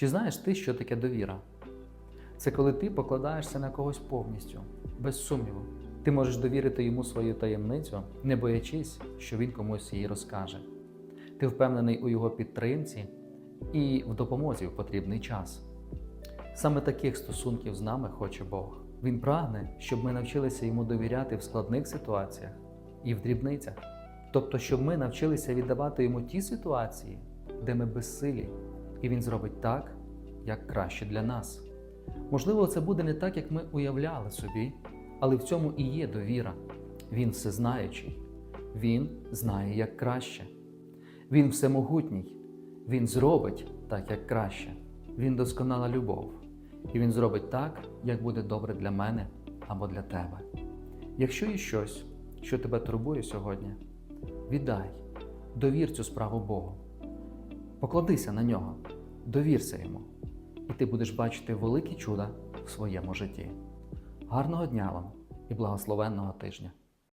Чи знаєш ти, що таке довіра? Це коли ти покладаєшся на когось повністю, без сумніву. Ти можеш довірити йому свою таємницю, не боячись, що він комусь її розкаже. Ти впевнений у його підтримці і в допомозі в потрібний час. Саме таких стосунків з нами хоче Бог. Він прагне, щоб ми навчилися йому довіряти в складних ситуаціях і в дрібницях. Тобто, щоб ми навчилися віддавати йому ті ситуації, де ми безсилі, і він зробить так, як краще для нас. Можливо, це буде не так, як ми уявляли собі, але в цьому і є довіра. Він всезнаючий, він знає, як краще. Він всемогутній, він зробить так, як краще. Він досконала любов, і він зробить так, як буде добре для мене або для тебе. Якщо є щось, що тебе турбує сьогодні, віддай, довір цю справу Богу. Покладися на нього, довірся йому, і ти будеш бачити великі чуда в своєму житті. Гарного дня вам і благословенного тижня!